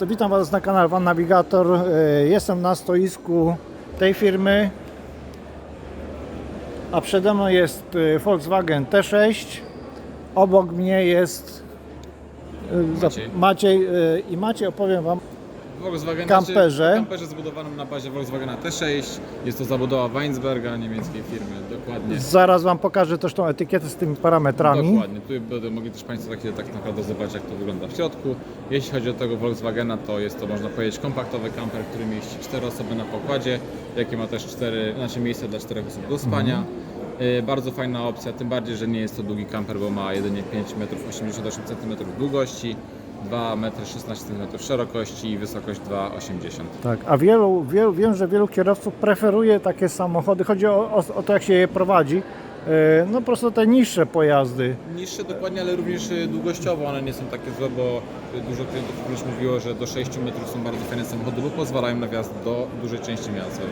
To witam Was na kanale Van Navigator. E, Jestem na stoisku tej firmy, a przede mną jest e, Volkswagen T6. Obok mnie jest e, Maciej. Maciej i Maciej opowiem Wam Volkswagen, Kamperze. Kamperze zbudowanym na bazie Volkswagena T6. Jest to zabudowa Weinsberga, niemieckiej firmy, dokładnie. Zaraz Wam pokażę też tą etykietę z tymi parametrami. Dokładnie, tu będą mogli też Państwo tak, tak naprawdę zobaczyć jak to wygląda w środku. Jeśli chodzi o tego Volkswagena, to jest to można powiedzieć kompaktowy kamper, który mieści 4 osoby na pokładzie, jaki ma też 4, znaczy miejsce dla 4 osób do spania. Mhm. Y, Bardzo fajna opcja, tym bardziej, że nie jest to długi kamper, bo ma jedynie 5,88 cm długości, 2,16 m szerokości i wysokość 2,80 m. Tak, a wielu, wielu, wiem, że wielu kierowców preferuje takie samochody. Chodzi o, o, o to, jak się je prowadzi. E, No po prostu te niższe pojazdy. Niższe dokładnie, ale również y, długościowo one nie są takie złe, bo y, dużo klientów już mówiło, że do 6 metrów są bardzo fajne samochody, bo pozwalają na wjazd do dużej części miasta.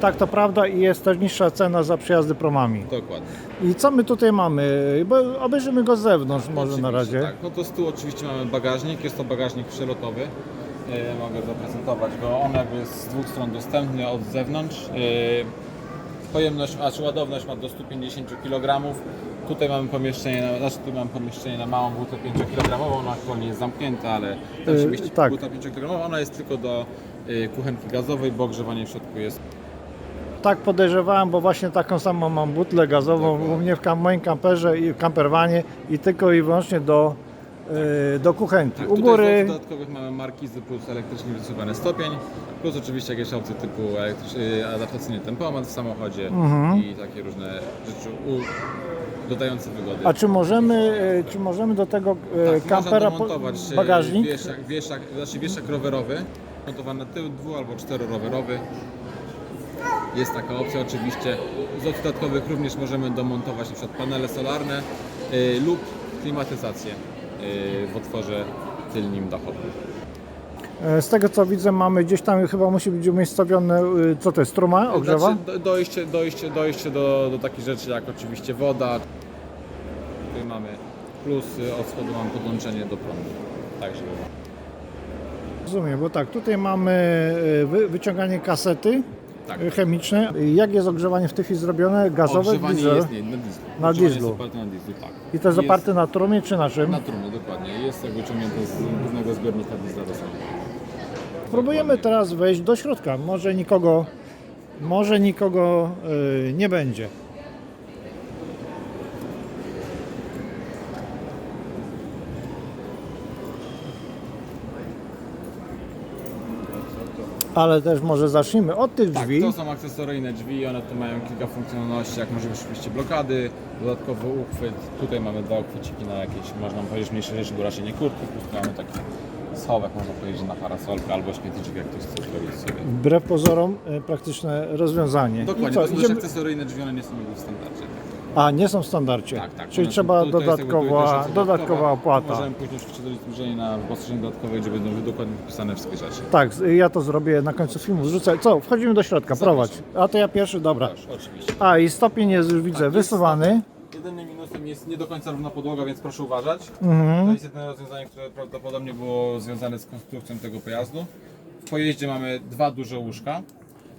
Tak, to prawda i jest też niższa cena za przejazdy promami. Dokładnie. I co my tutaj mamy? Bo obejrzymy go z zewnątrz może na razie. Tak, no to z tyłu oczywiście mamy bagażnik, jest to bagażnik przelotowy. E, mogę zaprezentować go. On jakby jest z dwóch stron dostępny od zewnątrz. E, pojemność, a czy ładowność ma do 150 kg. Tutaj mamy pomieszczenie, na, znaczy tu mamy pomieszczenie na małą butę 5 kg, ona aktualnie jest zamknięta, ale tam się mieści tak. buta 5 kg. Ona jest tylko do e, kuchenki gazowej, bo ogrzewanie w środku jest Tak podejrzewałem, bo właśnie taką samą mam butlę gazową u mnie w kam- moim kamperze i kamperwanie i tylko i wyłącznie do, e, do kuchenki. Tak, u tutaj góry z dodatkowych mamy markizy plus elektrycznie wysuwany stopień, plus oczywiście jakieś opcje typu elektryczny, adaptacyjny tempomat w samochodzie Mhm. i takie różne rzeczy u, dodające wygody. A czy możemy, e, czy możemy do tego e, tak, kampera można po- domontować e, bagażnik? wieszak, wieszak, znaczy wieszak rowerowy, montowany na tył, dwu albo czterorowerowy. Jest taka opcja oczywiście. Z opcji dodatkowych również możemy domontować na przykład panele solarne y, lub klimatyzację y, w otworze tylnym dachowym. E, Z tego co widzę mamy gdzieś tam chyba musi być umiejscowione, e, co to jest, struma ogrzewa? Znaczy, do- dojście, dojście, dojście do, do takich rzeczy jak oczywiście woda. Tutaj mamy plus y, od spodu mam podłączenie do prądu. Także Rozumiem, bo tak, tutaj mamy wy, wyciąganie kasety tak. chemiczne. Jak jest ogrzewanie w tej chwili zrobione? Gazowe, Ogrzewanie diesel? jest nie, na dieslu. Na Ogrzewanie dieslu. Jest oparte na dieslu, tak. I to jest oparte na trumie czy na czym? na trumnie, dokładnie. Jest jakby wyciągnięte z głównego zbiornika diesla. Próbujemy teraz wejść do środka. Może nikogo, może nikogo e, nie będzie. Ale też może zacznijmy od tych Tak, drzwi. to są akcesoryjne drzwi, one tu mają kilka funkcjonalności, jak może być oczywiście blokady, dodatkowy uchwyt. Tutaj mamy dwa uchwyciki na jakieś, można powiedzieć, mniejsze rzeczy, bo raczej nie kurtki, plus mamy taki schowek, można powiedzieć, na parasolkę albo śmietniczek, jak ktoś chce zrobić sobie. Wbrew pozorom e, praktyczne rozwiązanie. Dokładnie, to co, są też idziemy... akcesoryjne drzwi, one nie są jakby w standardzie. A, nie są w standardzie. Tak, tak. Czyli one trzeba są- to- to jest jakby- dodatkowa, dodatkowa opłata. Możemy później oczywiście dojść bliżej na wyposażenie dodatkowe, gdzie będą dokładnie wpisane wszystkie rzeczy. Tak, z- ja to zrobię na końcu filmu. Zrzucę. Co? Wchodzimy do środka, prowadź. A to ja pierwszy, dobra. Proszę, oczywiście. A i stopień jest już widzę wysuwany. Jedynym minusem jest nie do końca równa podłoga, więc proszę uważać. Mhm. To jest jedyne rozwiązanie, które prawdopodobnie było związane z konstrukcją tego pojazdu. W pojeździe mamy dwa duże łóżka.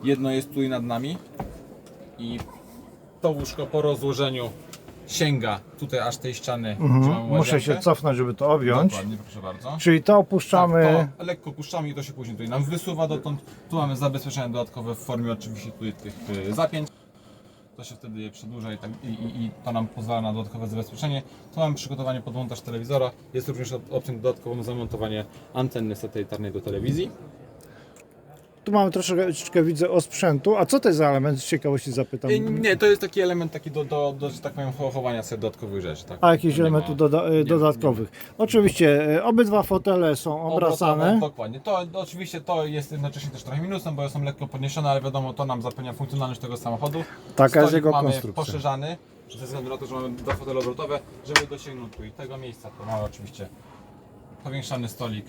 Jedno jest tu i nad nami. I to łóżko po rozłożeniu sięga tutaj aż tej ściany, gdzie mamy Mhm. Muszę łazienkę. się cofnąć, żeby to objąć. Dokładnie, proszę bardzo. Czyli to opuszczamy. Tak, to lekko puszczamy i to się później tutaj nam wysuwa dotąd. Tu mamy zabezpieczenia dodatkowe w formie oczywiście tutaj tych y, zapięć. To się wtedy je przedłuża i, tak, i, i, i to nam pozwala na dodatkowe zabezpieczenie. Tu mamy przygotowanie pod montaż telewizora. Jest również op- opcją dodatkową zamontowanie antenny satelitarnej do telewizji. Tu mamy troszeczkę widzę osprzętu. A co to jest za element? Z ciekawości zapytam. Y, Nie, to jest taki element taki do, do, do że tak powiem, chowania sobie dodatkowych rzeczy. Tak? A jakichś Nie ma- elementów doda- e, dodatkowych. Oczywiście e, obydwa fotele są Obracane, obracane. Dokładnie. To, to oczywiście to jest jednocześnie też trochę minusem, bo są lekko podniesione, ale wiadomo, to nam zapewnia funkcjonalność tego samochodu. Taka jest Stolik jego mamy konstrukcja. poszerzany, ze względu na to, że mamy dwa fotele obrotowe, żeby dosięgnąć tu i tego miejsca, to mamy oczywiście powiększany stolik.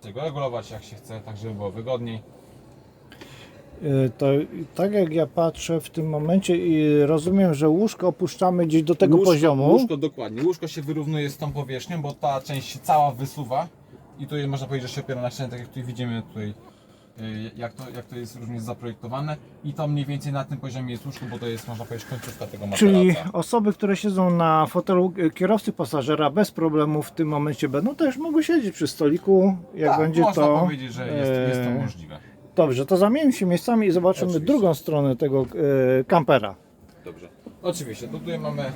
Tego regulować jak się chce, tak żeby było wygodniej. E, To tak jak ja patrzę w tym momencie i rozumiem, że łóżko opuszczamy gdzieś do tego łóżko, poziomu. Łóżko dokładnie. Łóżko się wyrównuje z tą powierzchnią, bo ta część się cała wysuwa I tutaj można powiedzieć, że się opiera na ścianie, tak jak tutaj widzimy tutaj jak to, jak to jest również zaprojektowane i to mniej więcej na tym poziomie jest łóżko, bo to jest można powiedzieć końcówka tego Czyli materaca. osoby, które siedzą na fotelu e, kierowcy pasażera bez problemu w tym momencie będą też mogły siedzieć przy stoliku, jak tak, będzie można to. powiedzieć, że jest, jest to możliwe. Dobrze, to zamieńmy się miejscami i zobaczymy Oczywiście. drugą stronę tego e, kampera. Dobrze. Oczywiście, tutaj mamy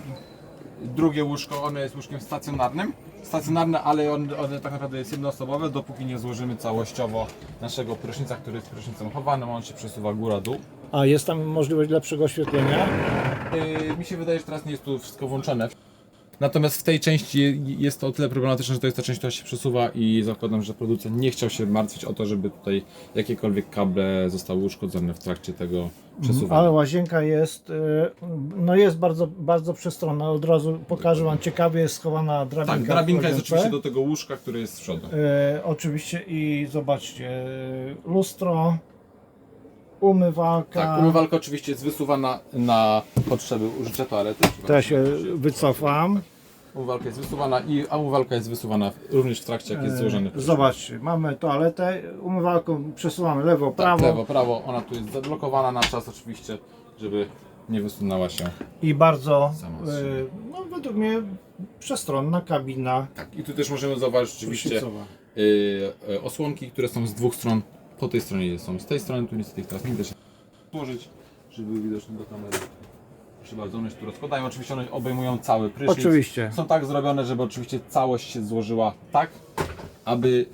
drugie łóżko, ono jest łóżkiem stacjonarnym. Stacjonarne, ale on, one tak naprawdę jest jednoosobowe, dopóki nie złożymy całościowo naszego prysznica, który jest prysznicem chowanym, on się przesuwa góra-dół. A jest tam możliwość lepszego oświetlenia? Yy, mi się wydaje, że teraz nie jest tu wszystko włączone. Natomiast w tej części jest to o tyle problematyczne, że to jest ta część, która się przesuwa i zakładam, że producent nie chciał się martwić o to, żeby tutaj jakiekolwiek kable zostały uszkodzone w trakcie tego przesuwania. Ale łazienka jest, e, no jest bardzo, bardzo przestronna. Od razu pokażę Wam, ciekawie jest schowana drabinka. Tak, w drabinka jest oczywiście do tego łóżka, które jest z przodu. E, oczywiście i zobaczcie, e, lustro, umywalka. Tak, umywalka oczywiście jest wysuwana na potrzeby użycia toalety. To ja się wycofam. Umywalka jest wysuwana i a umywalka jest wysuwana również w trakcie, jak jest złożony. E, Zobaczcie, mamy toaletę, umywalką przesuwamy lewo, Tak, prawo lewo, prawo, ona tu jest zablokowana na czas oczywiście, żeby nie wysunęła się. i bardzo, Sama e, z siebie. no według mnie przestronna kabina Tak, i tu też możemy zauważyć oczywiście y, y, osłonki, które są z dwóch stron. Po tej stronie są z tej strony, tu niestety ich teraz nie da się włożyć, żeby były widoczne do kamery. Proszę bardzo, one się tu rozkładają. Oczywiście one obejmują cały prysznic. Oczywiście. Są tak zrobione, żeby oczywiście całość się złożyła tak, aby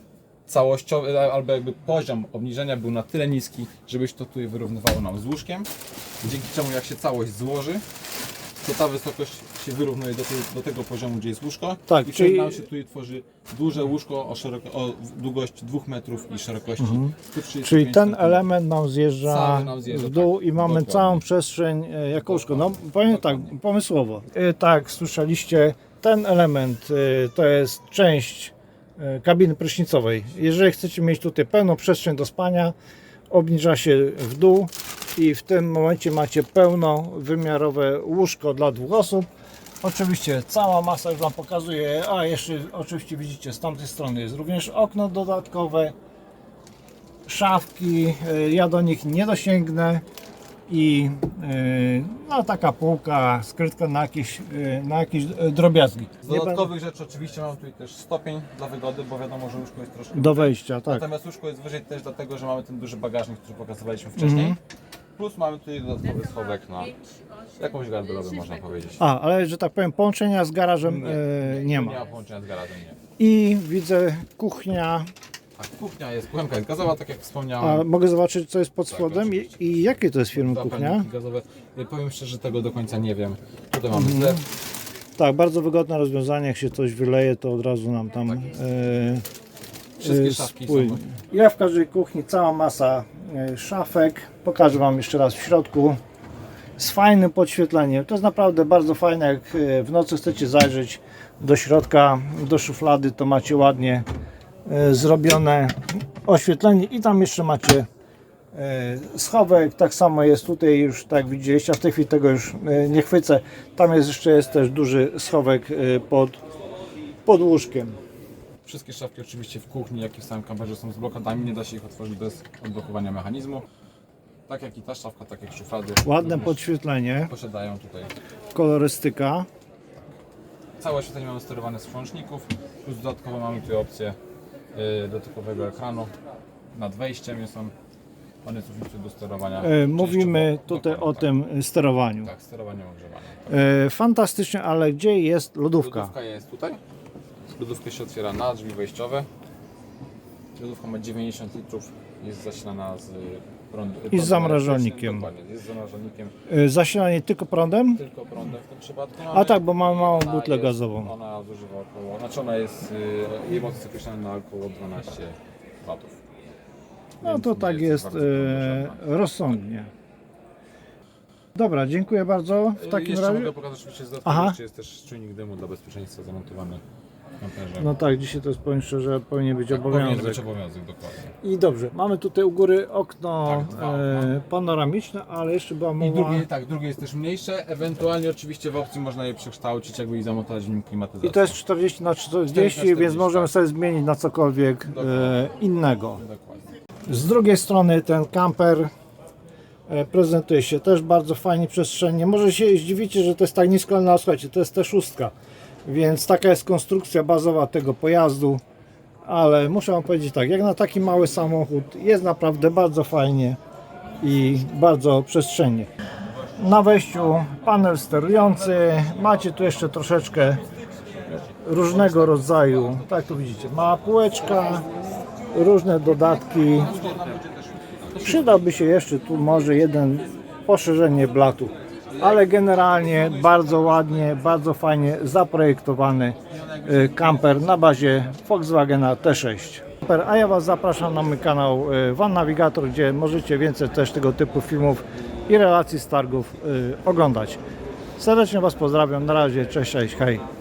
całościowy, albo jakby poziom obniżenia był na tyle niski, żeby się to tutaj wyrównywało nam z łóżkiem. Dzięki czemu jak się całość złoży, to ta wysokość się wyrównuje do, tej, do tego poziomu, gdzie jest łóżko. Tak, I czyli- czyli nam się tutaj tworzy duże łóżko o, szeroko, o długości 2 metrów i szerokości 135 Czyli ten centymetrów. element nam zjeżdża, Cały nam zjeżdża, w dół tak, i mamy dokładnie. całą przestrzeń e, jako łóżko. No powiem tak, pomysłowo. E, Tak, słyszeliście, ten element e, to jest część e, kabiny prysznicowej. Jeżeli chcecie mieć tutaj pełną przestrzeń do spania, obniża się w dół i w tym momencie macie pełnowymiarowe łóżko dla dwóch osób. Oczywiście cała masa już Wam pokazuje, a jeszcze oczywiście widzicie z tamtej strony jest również okno dodatkowe, szafki, e, ja do nich nie dosięgnę i e, no taka półka, skrytka na jakieś, e, na jakieś drobiazgi. Z dodatkowych rzeczy oczywiście mam tutaj też stopień dla wygody, bo wiadomo, że łóżko jest troszkę Do wejścia, tak. Natomiast łóżko jest wyżej też dlatego, że mamy ten duży bagażnik, który pokazywaliśmy wcześniej. Mhm. Plus mamy tutaj dodatkowy schowek na jakąś garderobę można powiedzieć. A, ale że tak powiem, połączenia z garażem e, nie Nie ma. ma połączenia z garażem, nie. I widzę kuchnia. Tak, kuchnia jest, kuchenka jest gazowa, tak jak A wspomniałem. mogę zobaczyć, co jest pod Tak, spodem i, oczywiście. i jakie to jest firmy kuchnia? gazowe. Y, Powiem szczerze, tego do końca nie wiem. Tutaj mamy Mhm. zlew. Tak, bardzo wygodne rozwiązanie. Jak się coś wyleje, to od razu nam tam. Tak e, Wszystkie e, szafki spłynie. są. Ja w każdej kuchni cała masa szafek. Pokażę Wam jeszcze raz w środku. Z fajnym podświetleniem. To jest naprawdę bardzo fajne. Jak e, w nocy chcecie zajrzeć do środka, do szuflady, to macie ładnie e, zrobione oświetlenie i tam jeszcze macie e, schowek. Tak samo jest tutaj już, tak widzieliście, a w tej chwili tego już e, nie chwycę. Tam jest jeszcze jest też duży schowek e, pod, pod łóżkiem. Wszystkie szafki oczywiście w kuchni, jak i w samym kamperze są z blokadami. Nie da się ich otworzyć bez odblokowania mechanizmu. Tak jak i ta szafka, tak jak szuflady. Ładne również podświetlenie, Posiadają tutaj kolorystyka. Całe oświetlenie mamy sterowane z włączników, plus dodatkowo mamy tutaj opcję y, dotykowego ekranu. Nad wejściem są one są funkcje do sterowania. E, Mówimy tutaj o dokładnie tym sterowaniu. Tak, tak sterowanie ogrzewania. E, Fantastycznie, ale gdzie jest lodówka? Lodówka jest tutaj. Lodówka się otwiera na drzwi wejściowe. Lodówka ma 90 litrów, jest zasilana z prądem zamrażalnikiem. elektrycznym, Dokładnie, jest z zamrażalnikiem, E, Zasilanie tylko prądem? tylko prądem w tym przypadku. A tak, bo mamy małą Ona butlę jest- gazową. Ona zużywa około, znaczy ona jest, y, jej moc jest określona na około 12 watów. No Więc to nie tak jest bardzo podnoszona. rozsądnie. Dobra, dziękuję bardzo. W Y, takim Jeszcze razie. mogę pokazać oczywiście z Aha. czy jest też czujnik dymu dla bezpieczeństwa zamontowany No tak, dzisiaj to jest powiem szczerze, powinien być tak powinien obowiązek. być obowiązek, dokładnie. I dobrze, mamy tutaj u góry okno Tak, dwa e, panoramiczne, ale jeszcze była I mowa... drugie, tak, drugie jest też mniejsze, ewentualnie oczywiście w opcji można je przekształcić jakby i zamontować w nim klimatyzację. I to jest 40 na 40, 40, więc możemy tak. sobie zmienić na cokolwiek e, innego. Dokładnie. Z drugiej strony ten kamper e, prezentuje się też bardzo fajnie przestrzennie. Może się zdziwicie, że to jest tak nisko, ale no, słuchajcie, to jest też szóstka, więc taka jest konstrukcja bazowa tego pojazdu. Ale muszę Wam powiedzieć tak, jak na taki mały samochód jest naprawdę bardzo fajnie i bardzo przestrzennie. Na wejściu panel sterujący, macie tu jeszcze troszeczkę różnego rodzaju, tak tu widzicie, mała półeczka, różne dodatki. Przydałby się jeszcze tu może jeden poszerzenie blatu, ale generalnie bardzo ładnie, bardzo fajnie zaprojektowany y, kamper na bazie Volkswagena T6. Super, A ja Was zapraszam na mój kanał y, Van Navigator, gdzie możecie więcej też tego typu filmów i relacji z targów y, oglądać. Serdecznie Was pozdrawiam, na razie, cześć, cześć, hej.